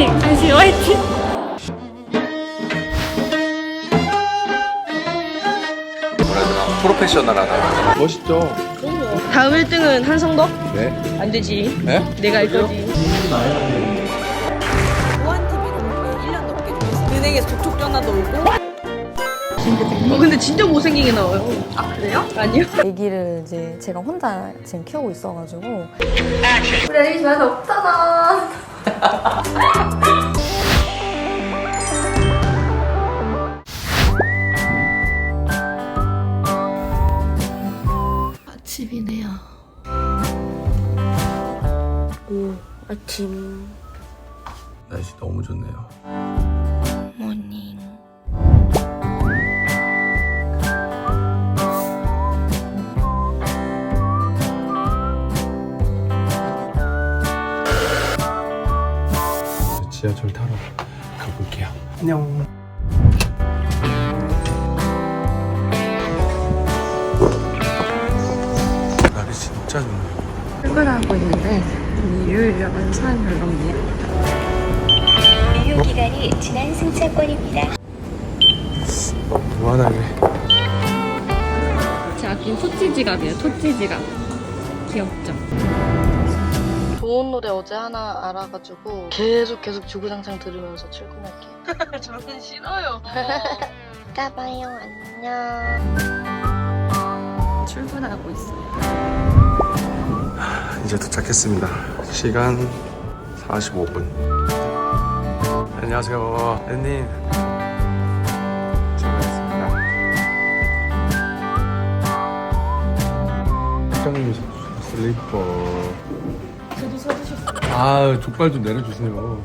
화이팅! 안시 화이팅! 뭐라 해야 되나 프로페셔널하다 멋있죠? 다음 1등은 한성덕? 네? 안 되지. 네? 내가 할 거지. 보안TV로 1년 넘게 중했어요. 은행에서 독촉 전화도 오고 어, 근데 진짜 못생기게 나와요. 아 그래요? 아니요. 아기를 이제 제가 혼자 지금 키우고 있어가지고 우리 아기 좋아하는 없잖아 아침이네요. 오, 아침 날씨 너무 좋네요 모닝. 지하철 타러 가볼게요 안녕 날이 진짜 좋네 출근하고 있는데 유유력은 사람 별로 없네요. 유효 기간이 지난 승차권입니다. 무한하게 제 아낀 토치 지갑이에요. 토치 지갑. 귀엽죠? 좋은 노래 어제 하나 알아가지고 계속 계속 주구장창 들으면서 출근할게요. 저는 싫어요. 까봐요 안녕. 출근하고 있어요. 이제 도착했습니다 시간 45분 안녕하세요 랜님 출발했습니다 사장님이 슬리퍼 아 족발 좀 내려주세요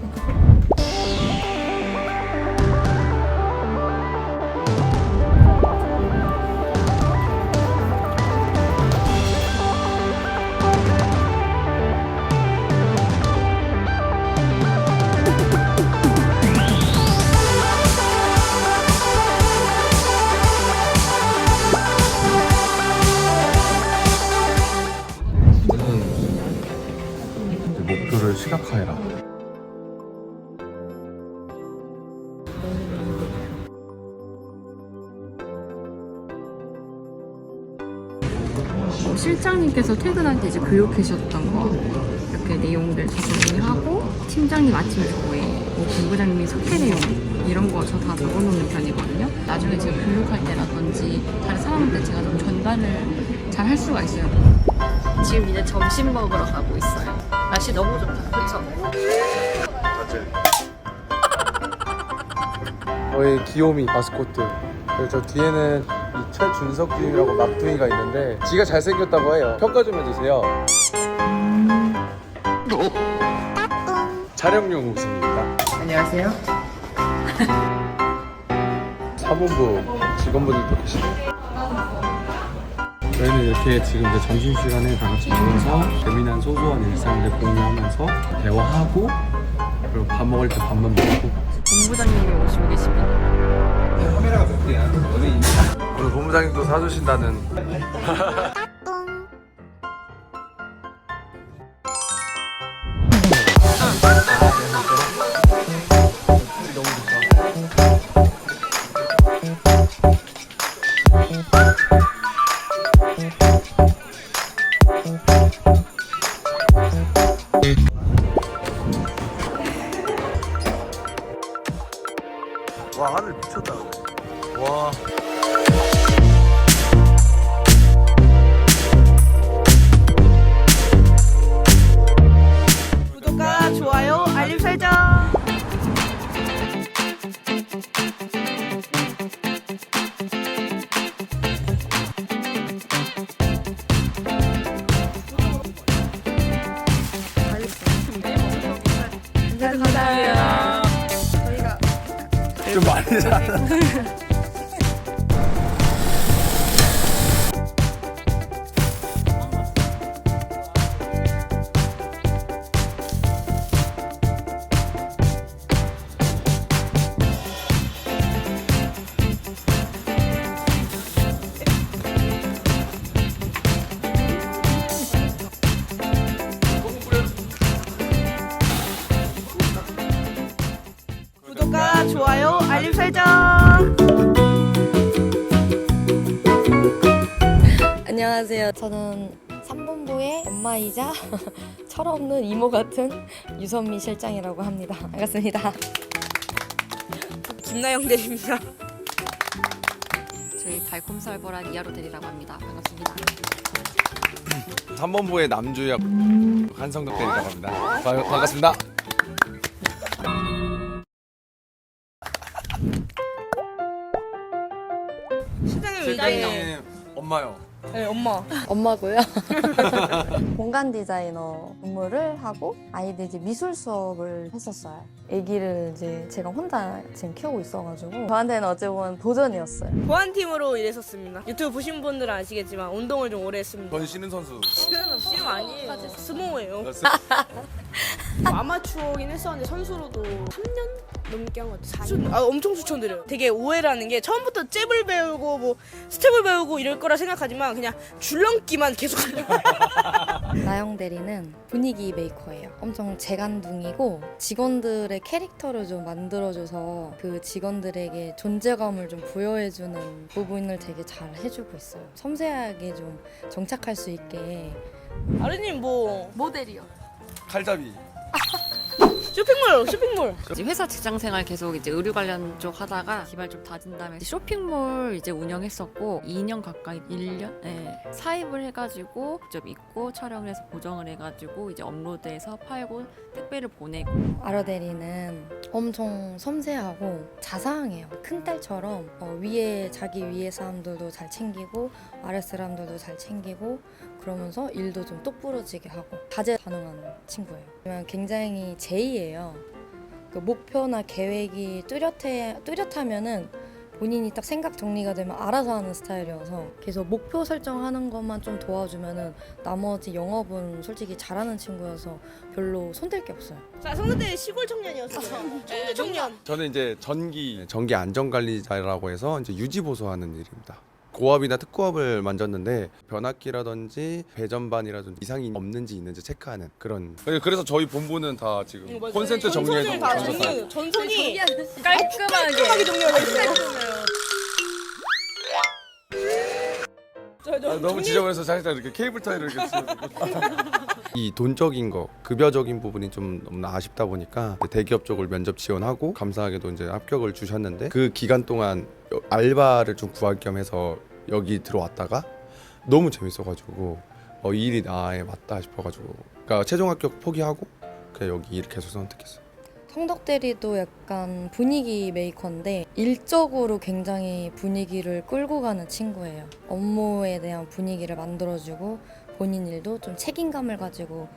목표를 시각화해라. 어, 실장님께서 퇴근할 때 이제 교육해주셨던 거 이렇게 내용들 다 정리하고 팀장님 아침 조회, 뭐 본부장님이 석회 내용 이런 거 저 다 적어놓는 편이거든요. 나중에 제가 교육할 때라든지 다른 사람한테 제가 좀 전달을 잘 할 수가 있어요. 지금 이제 점심 먹으러 가고 있어요. 날씨 너무 좋다. 그렇죠? 저희 귀요미 마스코트. 그리고 저 뒤에는 이 최준석 주임이라고 막둥이가 있는데 지가 잘생겼다고 해요. 평가 좀 해주세요. 촬영용 웃음입니다. 안녕하세요. 사본부 직원분들도 계시네요. 저희는 이렇게 지금 이제 점심시간에 다 같이 모여서 재미난 소소한 일상들 공유하면서 대화하고 그리고 밥 먹을 때 밥만 먹고. 본부장님이 오시고 계십니다. 오늘 본부장님도 사주신다는 짜잔! 안녕하세요. 저는 3본부의 엄마이자 철없는 이모 같은 유선미 실장이라고 합니다. 반갑습니다. 김나영 대리입니다. 저희 달콤살벌한 이하로 대리라고 합니다. 반갑습니다. 3번부의 남주역 한성덕 대리라고 합니다. 바- 반갑습니다. 실장님 실장님 엄마요. 네, 엄마. 엄마고요. 공간 디자이너 업무를 하고 아이들 이제 미술 수업을 했었어요. 아기를 이제 제가 혼자 지금 키우고 있어가지고 저한테는 어찌 보면 도전이었어요. 보안팀으로 일했었습니다. 유튜브 보신 분들은 아시겠지만 운동을 좀 오래 했습니다. 전 쉬는 선수. 실은 실은 아니에요. 스모예요. 아마추어긴 했었는데 선수로도 3년 넘게 한 것 같아요. 아, 엄청 추천드려요. 되게 오해라는 게 처음부터 잽을 배우고 뭐 스텝을 배우고 이럴 거라 생각하지만 그냥 줄넘기만 계속 하려고 나영 대리는 분위기 메이커예요. 엄청 재간둥이고 직원들의 캐릭터를 좀 만들어줘서 그 직원들에게 존재감을 좀 부여해주는 부분을 되게 잘 해주고 있어요. 섬세하게 좀 정착할 수 있게 아르님 뭐 모델이요. 칼잡이. 쇼핑몰 쇼핑몰 이제 회사 직장 생활 계속 이제 의류 관련 쪽 하다가 기발 좀 다진 다음에 쇼핑몰 이제 운영했었고 2년 가까이 1년 네. 사입을 해가지고 직접 입고 촬영을 해서 보정을 해가지고 이제 업로드해서 팔고 택배를 보내고 아러 대리는 엄청 섬세하고 자상해요. 큰 딸처럼 어, 위에 자기 위에 사람들도 잘 챙기고 아래 사람들도 잘 챙기고 그러면서 일도 좀 똑부러지게 하고 다재 가능한 친구예요. 그냥 굉장히 제 이예요. 그 목표나 계획이 뚜렷해 뚜렷하면은 본인이 딱 생각 정리가 되면 알아서 하는 스타일이어서 계속 목표 설정하는 것만 좀 도와주면은 나머지 영업은 솔직히 잘하는 친구여서 별로 손댈 게 없어요. 자 성대대 시골 청년이었어요 청주 청년 저는 이제 전기 전기 안전 관리자라고 해서 이제 유지 보수하는 일입니다. 고압이나 특고압을 만졌는데 변압기라든지 배전반이라든지 이상이 없는지 있는지 체크하는 그런. 그래서 저희 본부는 다 지금 콘센트 정리해서 전선을 다 정리 전선이 깔끔하게 정리가 있어요. 저, 저, 아, 너무 지저분해서 살짝 이렇게 케이블 타이를 이렇게 이 돈적인 거 급여적인 부분이 좀 너무 아쉽다 보니까 대기업 쪽을 면접 지원하고 감사하게도 이제 합격을 주셨는데 그 기간 동안 알바를 좀 구할 겸 해서 여기 들어왔다가 너무 재밌어가지고 어, 이 일이 나에 맞다 싶어가지고 그러니까 최종 합격 포기하고 그냥 여기 일을 계속 선택했어요. 성덕 대리도 약간 분위기 메이커인데 일적으로 굉장히 분위기를 끌고 가는 친구예요. 업무에 대한 분위기를 만들어주고 본인 일도 좀 책임감을 가지고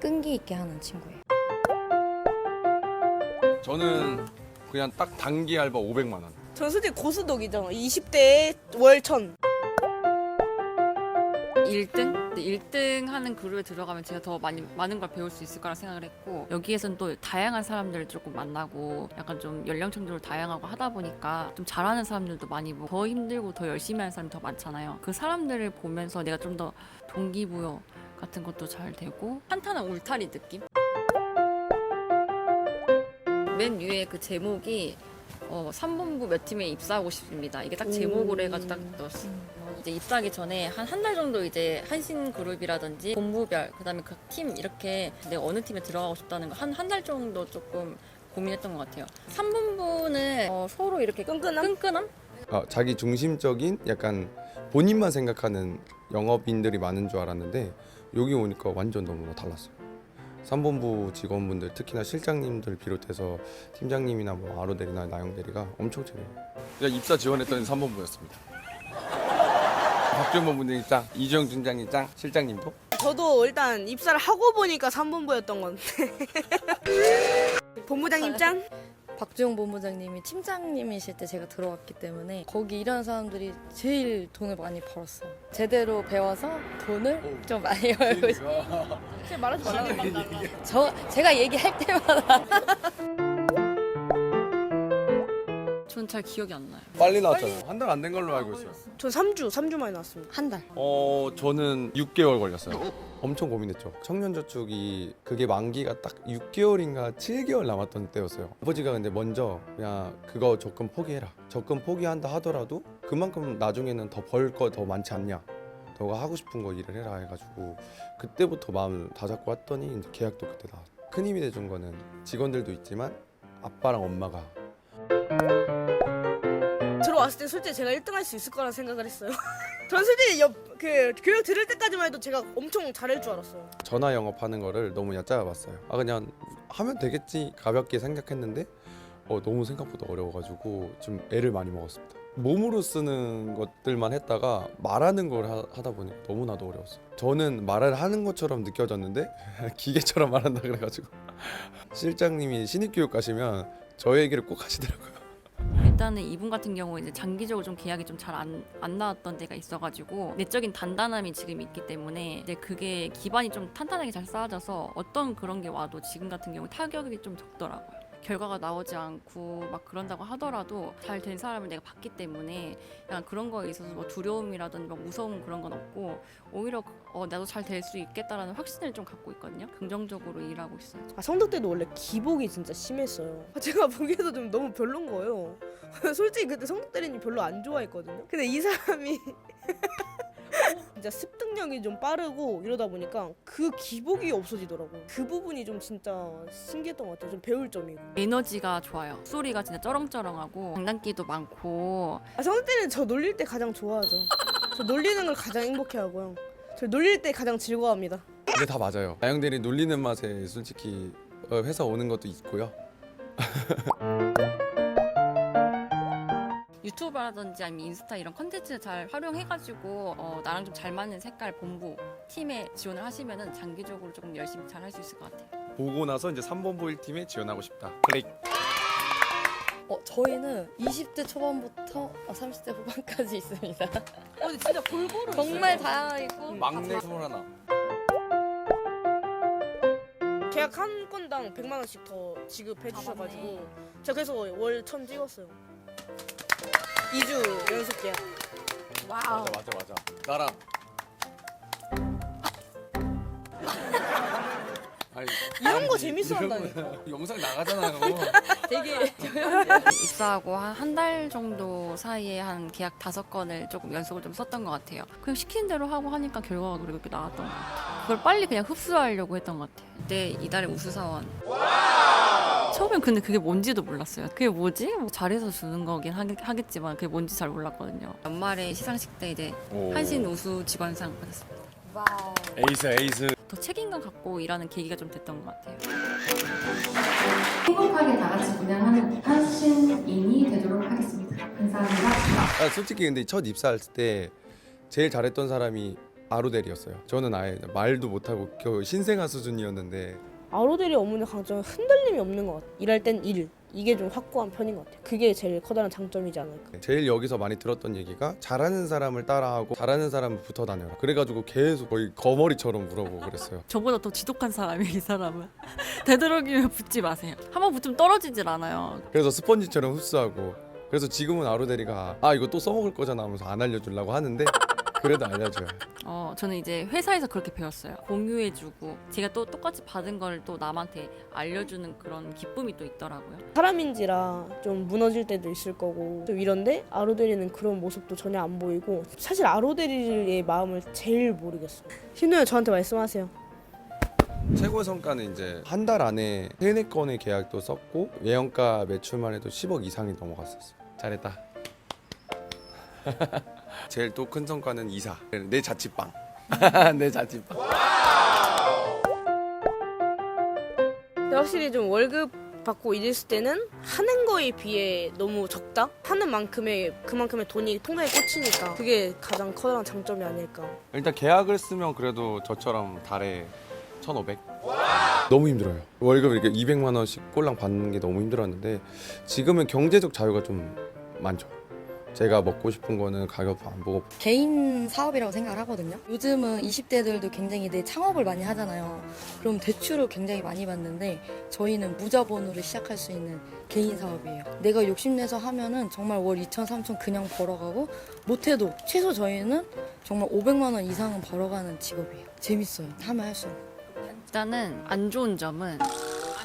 끈기 있게 하는 친구예요. 저는 그냥 딱 단기 알바 500만 원. 전 솔직히 고수독이죠 20대에 월 천 1등? 1등 하는 그룹에 들어가면 제가 더 많이 많은 걸 배울 수 있을 거라 생각을 했고 여기에선 또 다양한 사람들을 조금 만나고 약간 좀 연령층적으로 다양하고 하다 보니까 좀 잘하는 사람들도 많이 보고 더 힘들고 더 열심히 하는 사람이 더 많잖아요. 그 사람들을 보면서 내가 좀 더 동기부여 같은 것도 잘 되고 한탄한 울타리 느낌? 맨 위에 그 제목이 어, 3본부 몇 팀에 입사하고 싶습니다. 이게 딱 제목으로 해가지고 딱 넣었어. 이제 입사하기 전에 한 한 달 정도 이제 한신 그룹이라든지 본부별 그다음에 그팀 이렇게 내가 어느 팀에 들어가고 싶다는 거 한 한 달 정도 조금 고민했던 것 같아요. 3본부는 어, 서로 이렇게 끈끈함? 끈끈함? 어, 자기 중심적인 약간 본인만 생각하는 영업인들이 많은 줄 알았는데 여기 오니까 완전 너무나 달랐어요. 3본부 직원분들 특히나 실장님들 비롯해서 팀장님이나 뭐 아로 대리나 나영 대리가 엄청 재밌어요. 제가 입사 지원했던 3본부였습니다. 박준범 분장이 짱, 이주영 중장이 짱, 실장님도? 저도 일단 입사를 하고 보니까 3본부였던 건데. 본부장님 짠 박주영 본부장님이 팀장님이실 때 제가 들어왔기 때문에 거기 일하는 사람들이 제일 돈을 많이 벌었어요. 제대로 배워서 돈을 좀 많이 벌고 있어요. 제가 말하지 말라고 저 제가 얘기할 때마다 전 잘 기억이 안 나요. 빨리 나왔잖아요. 한 달 안 된 걸로 알고 있어요. 전 3주 3주 만에 나왔습니다 한 달. 어, 저는 6개월 걸렸어요. 엄청 고민했죠. 청년저축이 그게 만기가 딱 6개월인가 7개월 남았던 때였어요. 아버지가 근데 먼저 그냥 그거 적금 포기해라. 적금 포기한다 하더라도 그만큼 나중에는 더 벌 거 더 많지 않냐. 너가 하고 싶은 거 일을 해라 해가지고 그때부터 마음을 다 잡고 왔더니 이제 계약도 그때 나왔어. 큰 힘이 돼준 거는 직원들도 있지만 아빠랑 엄마가 들어왔을 때 솔직히 제가 1등 할 수 있을 거라 생각을 했어요. 전 솔직히 옆, 그 교육 들을 때까지만 해도 제가 엄청 잘할 줄 알았어요. 전화 영업하는 거를 너무 얕잡아봤어요. 아 그냥 하면 되겠지 가볍게 생각했는데 어, 너무 생각보다 어려워가지고 좀 애를 많이 먹었습니다. 몸으로 쓰는 것들만 했다가 말하는 걸 하, 하다 보니까 너무나도 어려웠어요. 저는 말을 하는 것처럼 느껴졌는데 기계처럼 말한다 그래가지고 실장님이 신입 교육 가시면 저 얘기를 꼭 하시더라고요. 일단은 이분 같은 경우 이제 장기적으로 좀 계약이 좀 잘 안 안 나왔던 데가 있어가지고 내적인 단단함이 지금 있기 때문에 이제 그게 기반이 좀 탄탄하게 잘 쌓아져서 어떤 그런 게 와도 지금 같은 경우 타격이 좀 적더라고요. 결과가 나오지 않고 막 그런다고 하더라도 잘 된 사람을 내가 봤기 때문에 약간 그런 거에 있어서 뭐 두려움이라든지 막 무서움 그런 건 없고 오히려 어, 나도 잘 될 수 있겠다라는 확신을 좀 갖고 있거든요. 긍정적으로 일하고 있어요. 아, 성덕 때도 원래 기복이 진짜 심했어요. 아, 제가 보기에도 좀 너무 별론 거예요. 솔직히 그때 성덕 대리님 별로 안 좋아했거든요. 근데 이 사람이 진짜 습득력이 좀 빠르고 이러다 보니까 그 기복이 없어지더라고요. 그 부분이 좀 진짜 신기했던 것 같아요. 좀 배울 점이고. 에너지가 좋아요. 소리가 진짜 쩌렁쩌렁하고 장난기도 많고 아, 성덕 대리는 저 놀릴 때 가장 좋아하죠. 저 놀리는 걸 가장 행복해하고요. 저 놀릴 때 가장 즐거워합니다. 근데 다 맞아요. 나영들이 놀리는 맛에 솔직히 어, 회사 오는 것도 있고요. 유튜브라든지 아니면 인스타 이런 컨텐츠 잘 활용해가지고 어, 나랑 좀 잘 맞는 색깔 본부 팀에 지원을 하시면은 장기적으로 조금 열심히 잘 할 수 있을 것 같아요. 보고 나서 이제 3번 보일 팀에 지원하고 싶다. 클릭. 어, 저희는 20대 초반부터 어, 30대 후반까지 있습니다. 어, 근데 진짜 골고루 정말 다양하고 막내 스물하나. 계약 한 건당 100만 원씩 더 지급해 주셔가지고 제가 그래서 월 천 찍었어요. 2주 연속 계약. 맞아 맞아 맞아. 나랑. 아니, 이런 거 재밌어 이런 한다니까. 거 영상 나가잖아요. 되게 입사하고 한 한 달 정도 사이에 한 계약 다섯 건을 조금 연속을 좀 썼던 것 같아요. 그냥 시키는 대로 하고 하니까 결과가 그렇게 나왔던 것 같아요. 그걸 빨리 그냥 흡수하려고 했던 것 같아요. 그때 이달의 우수사원. 처음엔 근데 그게 뭔지도 몰랐어요. 그게 뭐지? 뭐 잘해서 주는 거긴 하겠, 하겠지만 그게 뭔지 잘 몰랐거든요. 연말에 시상식 때 이제 오. 한신 우수 직원상 받았습니다. 와우. 에이스 에이스. 더 책임감 갖고 일하는 계기가 좀 됐던 것 같아요. 행복하게 다 같이 분양하는 한신인이 되도록 하겠습니다. 감사합니다. 아, 솔직히 근데 첫 입사할 때 제일 잘했던 사람이 아로델이었어요. 저는 아예 말도 못하고 겨우 신생아 수준이었는데 아로델이 업무의 강점은 흔들림이 없는 것 같아요. 일할 땐 일. 이게 좀 확고한 편인 것 같아요. 그게 제일 커다란 장점이지 않을까. 제일 여기서 많이 들었던 얘기가 잘하는 사람을 따라하고 잘하는 사람을 붙어 다녀라. 그래가지고 계속 거의 거머리처럼 물어보고 그랬어요. 저보다 더 지독한 사람이 이 사람은 되도록이면 붙지 마세요. 한번 붙으면 떨어지질 않아요. 그래서 스펀지처럼 흡수하고 그래서 지금은 아로델이가 아 이거 또 써먹을 거잖아 하면서 안 알려주려고 하는데 그래도 알려줘요. 어, 저는 이제 회사에서 그렇게 배웠어요. 공유해주고 제가 또 똑같이 받은 걸 또 남한테 알려주는 그런 기쁨이 또 있더라고요. 사람인지라 좀 무너질 때도 있을 거고 좀 이런데 아로델이는 그런 모습도 전혀 안 보이고 사실 아로델이의 마음을 제일 모르겠어요. 신우야 저한테 말씀하세요. 최고의 성과는 이제 한 달 안에 세네 건의 계약도 썼고 외형가 매출만 해도 10억 이상이 넘어갔었어요. 잘했다. 제일 또 큰 성과는 이사. 내 자취방. 내 자취방. 근데 확실히 좀 월급 받고 일했을 때는 하는 거에 비해 너무 적다? 하는 만큼의 그만큼의 돈이 통장에 꽂히니까 그게 가장 커다란 장점이 아닐까. 일단 계약을 쓰면 그래도 저처럼 달에 1,500. 너무 힘들어요. 월급 이렇게 200만 원씩 꼴랑 받는 게 너무 힘들었는데 지금은 경제적 자유가 좀 많죠. 제가 먹고 싶은 거는 가격 안 보고 개인 사업이라고 생각을 하거든요. 요즘은 20대들도 굉장히 내 창업을 많이 하잖아요. 그럼 대출을 굉장히 많이 받는데 저희는 무자본으로 시작할 수 있는 개인 사업이에요. 내가 욕심내서 하면은 정말 월 2천, 3천 그냥 벌어가고 못해도 최소 저희는 정말 500만 원 이상은 벌어가는 직업이에요. 재밌어요. 하면 할수록. 일단은 안 좋은 점은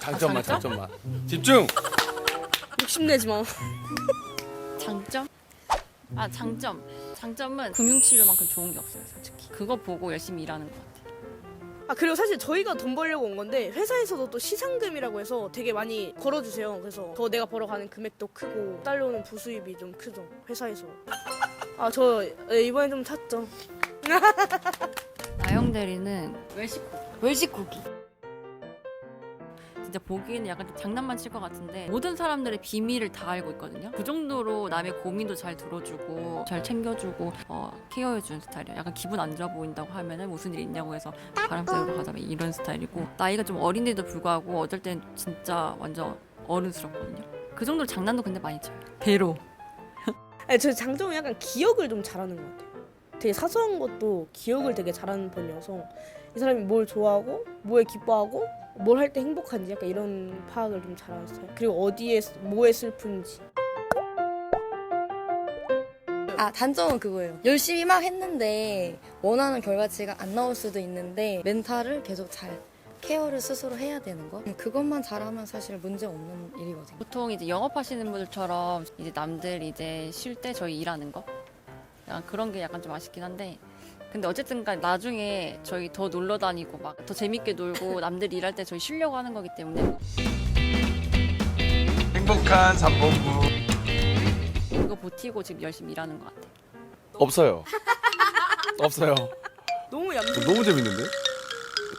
장점만 장점? 장점만 집중. 욕심내지 마. 장점? 아 장점. 장점은 금융치료만큼 좋은 게 없어요, 솔직히. 그거 보고 열심히 일하는 것 같아요. 아 그리고 사실 저희가 돈 벌려고 온 건데 회사에서도 또 시상금이라고 해서 되게 많이 걸어주세요. 그래서 더 내가 벌어가는 금액도 크고 딸려오는 부수입이 좀 크죠 회사에서. 아 저 이번에 좀 탔죠. 나영 대리는 외식 외식고기. 진짜 보기에는 약간 좀 장난만 칠 것 같은데 모든 사람들의 비밀을 다 알고 있거든요. 그 정도로 남의 고민도 잘 들어주고 잘 챙겨주고 어, 케어해주는 스타일이에요. 약간 기분 안 좋아 보인다고 하면은 무슨 일 있냐고 해서 바람 쐬러 가자 이런 스타일이고 나이가 좀 어린데도 불구하고 어떨 땐 진짜 완전 어른스럽거든요. 그 정도로 장난도 근데 많이 쳐요. 배로. 아니, 저 장점은 약간 기억을 좀 잘하는 것 같아요. 되게 사소한 것도 기억을 되게 잘하는 편이어서 이 사람이 뭘 좋아하고 뭐에 기뻐하고 뭘 할 때 행복한지 약간 이런 파악을 좀 스타일. 그리고 어디에 뭐에 슬픈지. 아 단점은 그거예요. 열심히 막 했는데 원하는 결과치가 안 나올 수도 있는데 멘탈을 계속 잘 케어를 스스로 해야 되는 거. 그것만 잘하면 사실 문제 없는 일이거든요. 보통 이제 영업하시는 분들처럼 이제 남들 이제 쉴 때 저희 일하는 거 그런 게 약간 좀 아쉽긴 한데 근데 어쨌든 간 나중에 저희 더 놀러 다니고 막 더 재밌게 놀고 남들 일할 때 저희 쉬려고 하는 거기 때문에 행복한 3본부 그거 버티고 지금 열심히 일하는 것 같아요. 없어요. 없어요. 너무 얌. 너무 재밌는데?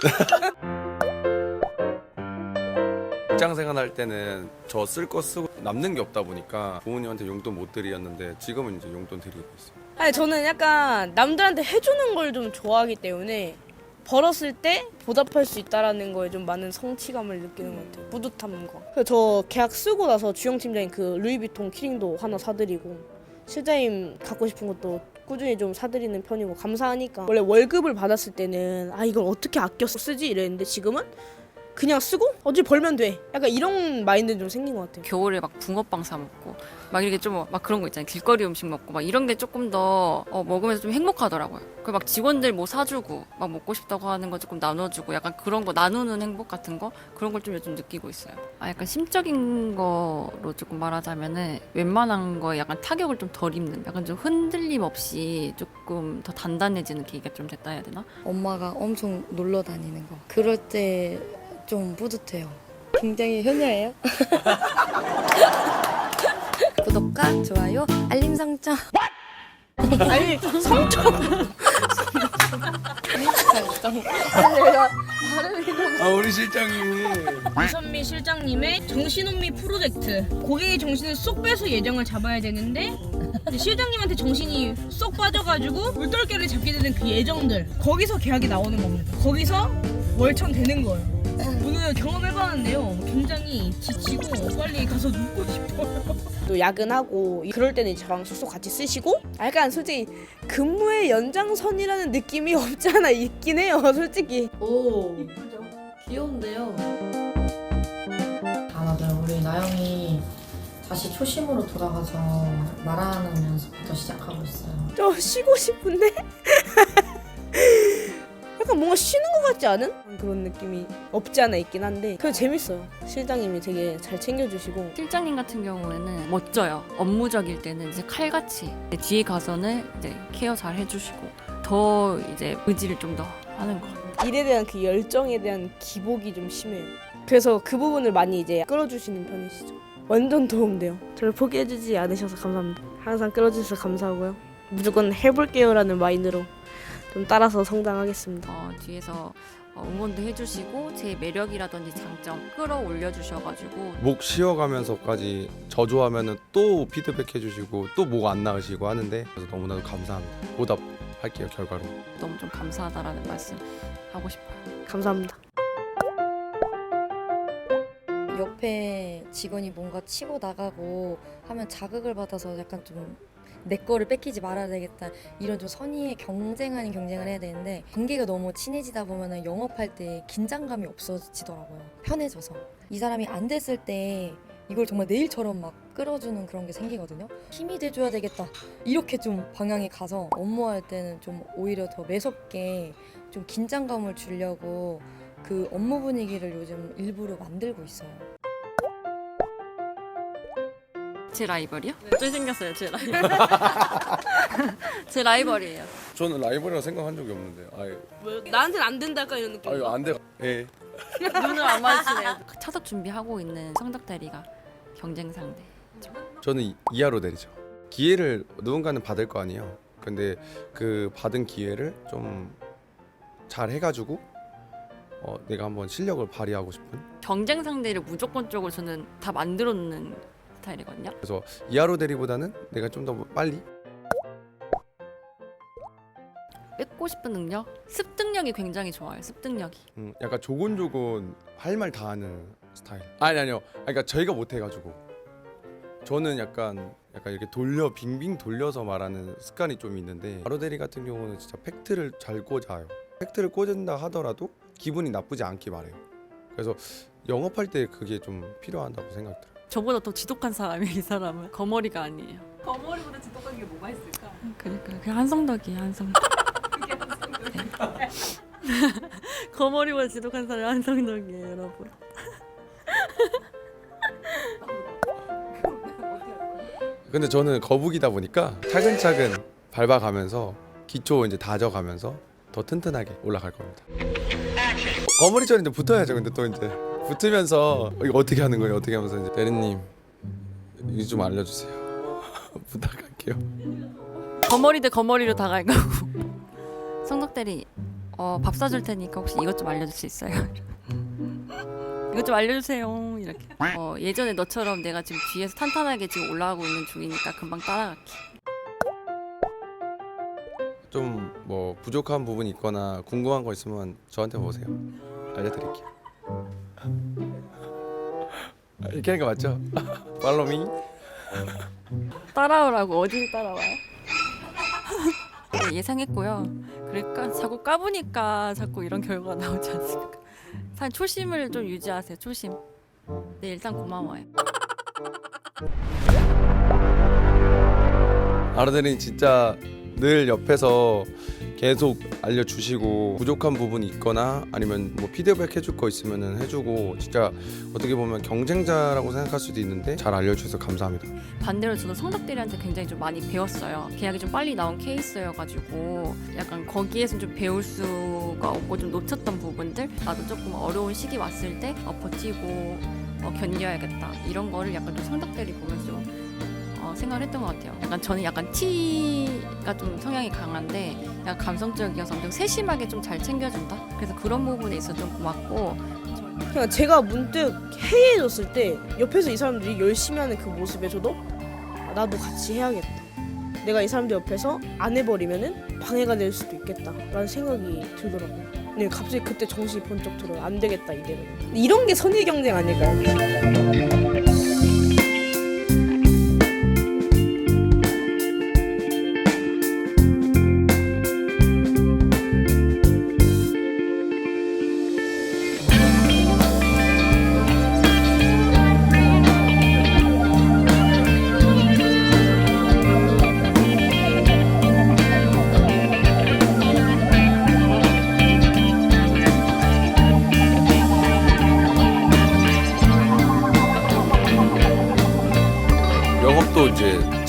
직장 생활할 때는 저 쓸 거 쓰고 남는 게 없다 보니까 부모님한테 용돈 못 드렸는데 지금은 이제 용돈 드리고 있어요. 아니 저는 약간 남들한테 해주는 걸 좀 좋아하기 때문에 벌었을 때 보답할 수 있다라는 거에 좀 많은 성취감을 느끼는 것 같아요. 뿌듯함과. 그래서 저 계약 쓰고 나서 주영 팀장님 그 루이비통 키링도 하나 사드리고 실장님 갖고 싶은 것도 꾸준히 좀 사드리는 편이고 감사하니까 원래 월급을 받았을 때는 아 이걸 어떻게 아껴 쓰지 이랬는데 지금은 그냥 쓰고 어차피 벌면 돼. 약간 이런 마인드 좀 생긴 것 같아요. 겨울에 막 붕어빵 사 먹고 막 이렇게 좀 막 그런 거 있잖아요. 길거리 음식 먹고 막 이런 게 조금 더 어, 먹으면서 좀 행복하더라고요. 그 막 직원들 뭐 사주고 막 먹고 싶다고 하는 거 조금 나눠주고 약간 그런 거 나누는 행복 같은 거 그런 걸 좀 요즘 느끼고 있어요. 아 약간 심적인 거로 조금 말하자면은 웬만한 거에 약간 타격을 좀 덜 입는 약간 좀 흔들림 없이 조금 더 단단해지는 계기가 좀 됐다 해야 되나? 엄마가 엄청 놀러 다니는 거. 그럴 때 좀 뿌듯해요. 굉장히 효녀예요. 구독과 좋아요, 알림 설정. 아니 성적 아 우리 실장님이 이선미 실장님의 정신혼미 프로젝트. 고객의 정신을 쏙 빼서 예정을 잡아야 되는데 이제 실장님한테 정신이 쏙 빠져가지고 물떨개를 잡게 되는 그 예정들. 거기서 계약이 나오는 겁니다. 거기서 월천 되는 거예요 오늘 경험해봤는데요 굉장히 지치고 빨리 가서 눕고 싶어요 또 야근하고 그럴 때는 저랑 숙소 같이 쓰시고 약간 솔직히 근무의 연장선이라는 느낌이 없지 않아 있긴 해요 솔직히 오, 귀여운데요. 아 맞아요. 우리 나영이 다시 초심으로 돌아가서 말하는 연습부터 시작하고 있어요. 저 쉬고 싶은데 약간 뭔가 쉬는 것 같지 않은? 그런 느낌이 없지 않아 있긴 한데 그래도 재밌어요. 실장님이 되게 잘 챙겨주시고. 실장님 같은 경우에는 멋져요. 업무적일 때는 이제 칼같이 뒤에 가서는 이제 케어 잘 해주시고 더 이제 의지를 좀 더 하는 것 같아요. 일에 대한 그 열정에 대한 기복이 좀 심해요. 그래서 그 부분을 많이 이제 끌어주시는 편이시죠. 완전 도움돼요. 저를 포기해주지 않으셔서 감사합니다. 항상 끌어주셔서 감사하고요. 무조건 해볼게요라는 마인드로 좀 따라서 성장하겠습니다 어, 뒤에서 어, 응원도 해주시고 제 매력이라든지 장점 끌어올려 주셔가지고 목 쉬어가면서까지 저조하면은 또 피드백 해주시고 또 목 안 나으시고 하는데 그래서 너무나도 감사합니다. 보답할게요 결과로. 너무 좀 감사하다라는 말씀 하고 싶어요. 감사합니다 옆에 직원이 뭔가 치고 나가고 하면 자극을 받아서 약간 좀 내 거를 뺏기지 말아야 되겠다. 이런 좀 선의의 경쟁 아닌 경쟁을 해야 되는데 관계가 너무 친해지다 보면은 영업할 때 긴장감이 없어지더라고요. 편해져서. 이 사람이 안 됐을 때 이걸 정말 내일처럼 막 끌어주는 그런 게 생기거든요. 힘이 돼줘야 되겠다. 이렇게 좀 방향이 가서 업무할 때는 좀 오히려 더 매섭게 좀 긴장감을 주려고 그 업무 분위기를 요즘 일부러 만들고 있어요. 제 라이벌이요? 어떻게 생겼어요, 제 라이벌? 제 라이벌이에요. 저는 라이벌이라고 생각한 적이 없는데. 아예, 뭐, 나한테는 안 된다 약간 이런 느낌. 아유 안 돼. 예. 눈을 안 마주치네요. 차석 준비하고 있는 성덕 대리가 경쟁 상대. 저는 이- 이하로 내리죠. 기회를 누군가는 받을 거 아니에요. 근데 그 받은 기회를 좀 잘 해가지고 어, 내가 한번 실력을 발휘하고 싶은 경쟁 상대를 무조건적으로 저는 다 만들어 놓는 스타일이거든요. 그래서 이하로 대리보다는 내가 좀 더 빨리 뺏고 싶은 능력? 습득력이 굉장히 좋아요. 습득력이. 음, 약간 조곤조곤 할 말 다 하는 스타일. 아니 아니요. 아니, 그러니까 저희가 못 해가지고 저는 약간 약간 이렇게 돌려 빙빙 돌려서 말하는 습관이 좀 있는데 바로 대리 같은 경우는 진짜 팩트를 잘 꽂아요. 팩트를 꽂은다 하더라도 기분이 나쁘지 않게 말해요. 그래서 영업할 때 그게 좀 필요하다고 생각 들어요. 저보다 더 지독한 사람이에요. 이 사람은 거머리가 아니에요. 거머리보다 지독한 게 뭐가 있을까? 그러니까 그냥 한성덕이에요. 한성덕. 네. 거머리보다 지독한 사람이 한성덕이에요, 여러분. 근데 저는 거북이다 보니까 차근차근 밟아가면서 기초 이제 다져가면서 더 튼튼하게 올라갈 겁니다. 거머리처럼 이제 붙어야죠. 근데 또 이제 붙으면서 이거 어떻게 하는 거예요? 어떻게 하면서 이제 대리님 이거 좀 알려주세요. 부탁할게요. 거머리 대 거머리로 다갈 거고. 성덕 대리, 어, 밥 사줄 테니까 혹시 이것 좀 알려줄 수 있어요? 이것 좀 알려주세요. 이렇게. 어, 예전에 너처럼 내가 지금 뒤에서 탄탄하게 지금 올라가고 있는 중이니까 금방 따라갈게. 좀 뭐 부족한 부분이 있거나 궁금한 거 있으면 저한테 오세요. 알려드릴게요. 이렇게 하는 거 맞죠? 팔로미. 따라오라고 어디를 따라와요? 네, 예상했고요. 그러니까 자꾸 까보니까 자꾸 이런 결과가 나오지 않습니까? 사 초심을 좀 유지하세요. 초심. 네 일단 고마워요. 아르데린 진짜 늘 옆에서 계속 알려주시고 부족한 부분이 있거나 아니면 뭐 피드백 해줄 거 있으면 해주고 진짜 어떻게 보면 경쟁자라고 생각할 수도 있는데 잘 알려주셔서 감사합니다. 반대로 저도 성덕대리한테 굉장히 좀 많이 배웠어요. 계약이 좀 빨리 나온 케이스여가지고 약간 거기에서 좀 배울 수가 없고 좀 놓쳤던 부분들 나도 조금 어려운 시기 왔을 때 어, 버티고 어, 견뎌야겠다 이런 거를 약간 좀 성덕대리 보면서 좀 어, 생각을 했던 것 같아요. 약간 저는 약간 T가 좀 성향이 강한데 약간 감성적이어서 엄청 세심하게 좀 잘 챙겨준다. 그래서 그런 부분에 있어 좀 고맙고 그냥 제가 문득 해이해졌을 때 옆에서 이 사람들이 열심히 하는 그 모습에 저도 아, 나도 같이 해야겠다. 내가 이 사람들 옆에서 안 해버리면은 방해가 될 수도 있겠다라는 생각이 들더라고요. 네, 갑자기 그때 정신이 번쩍 들어요. 안 되겠다 이대로. 이런 게 선의 경쟁 아닐까요?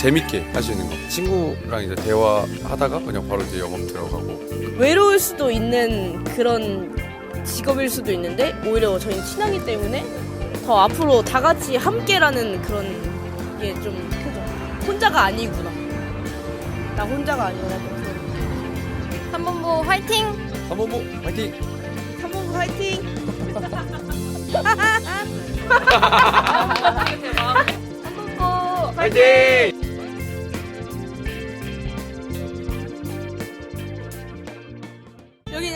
재밌게 할 수 있는 거. 친구랑 이제 대화하다가 그냥 바로 이제 영업 들어가고. 외로울 수도 있는 그런 직업일 수도 있는데 오히려 저희 친하기 때문에 더 앞으로 다 같이 함께라는 그런 게 좀 크죠. 혼자가 아니구나. 나 혼자가 아니구나. 그런. 삼본부 화이팅! 한번보 화이팅! 삼봉구 화이팅! 화이팅!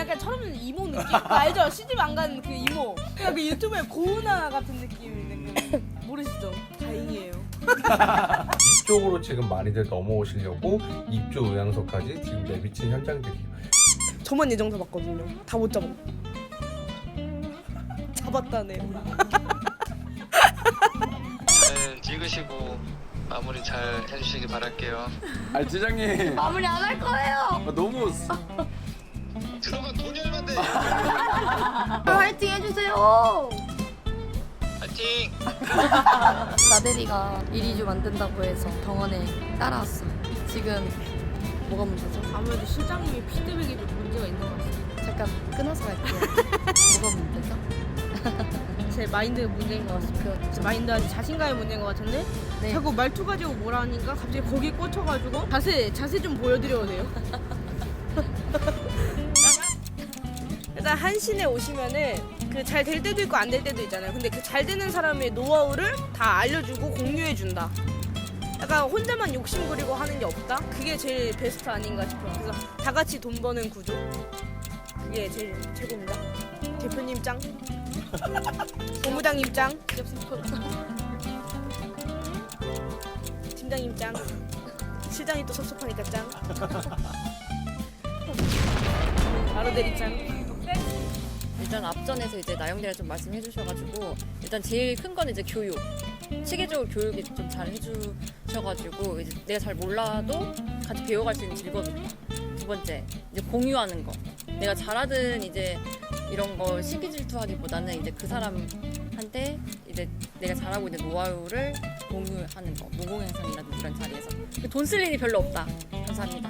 약간 처음에는 이모 느낌 알죠? 시집 안 가는 그 이모 그냥 그 유튜브에 고은아 같은 느낌이 있는 그 모르시죠? 다행이에요 이쪽으로 지금 많이들 넘어오시려고 입주 의향소까지 지금 내비친 현장들이 저만 예정 잡았거든요 다 못 잡았 잡았다네 잘 찍으시고 마무리 잘 해주시기 바랄게요. 아 지장님 마무리 안 할 거예요! 아, 너무? 화이팅 해주세요! 파이팅! 나대리가 이리주 만든다고 해서 병원에 따라왔어요. 지금 뭐가 문제죠? 아무래도 실장님이 피드백이 좀 문제가 있는 것 같습니다. 잠깐 끊어서 갈게요. 뭐가 문제죠? 제 마인드가 문제인 것 같습니다. 제 마인드가 자신감의 문제인 것 같은데 네. 자꾸 말투 가지고 뭐라 하니까 갑자기 거기 꽂혀가지고 자세 자세 좀 보여드려도 돼요. 일단 한신에 오시면은 그 잘 될 때도 있고 안 될 때도 있잖아요. 근데 그 잘 되는 사람의 노하우를 다 알려주고 공유해 준다. 약간 혼자만 욕심 부리고 하는 게 없다. 그게 제일 베스트 아닌가 싶어요. 그래서 다 같이 돈 버는 구조. 그게 제일 최고입니다. 대표님 짱. 본부장님 짱. 팀장님 짱. 실장이 또 섭섭하니까 짱. 바로 대리 짱. 일단 앞전에서 이제 나영대가 좀 말씀해 주셔가지고 일단 제일 큰 건 이제 교육. 체계적으로 교육이 좀 잘 해주셔가지고 이제 내가 잘 몰라도 같이 배워갈 수 있는 즐거움이 있다. 두 번째 이제 공유하는 거. 내가 잘하든 이제 이런 거 시기 질투하기보다는 이제 그 사람한테 이제 내가 잘하고 있는 노하우를 공유하는 거. 무공행상이라든지 이런 자리에서. 돈 쓸 일이 별로 없다. 감사합니다.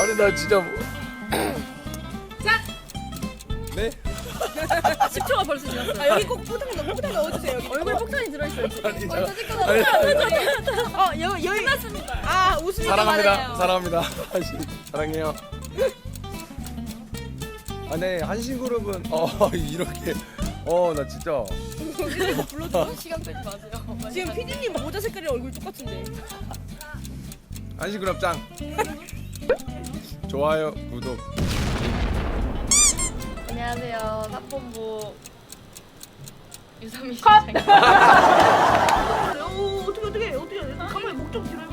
아니 나 진짜 뭐... 네? 10초가 벌써 지났어요 아 여기 꼭 포장 넣 포장 넣어주세요. 여기. 얼굴 폭탄이 들어있어요 지금 아니, 아니, 어 여기 여기 끝났습니다. 아 웃음이 사랑합니다. 사랑합니다. 한신 사랑해요. 아, 네 한신 그룹은 어 이렇게 어 나 진짜 시간 빼지 마세요. 지금 피디님 모자 색깔이랑 얼굴 똑같은데. 한신 그룹 짱. 좋아요, 구독. 안녕하세요. 사본부 유선미 씨. 오 어떻게 어떻게 어떻게 가만히 목좀 들어요.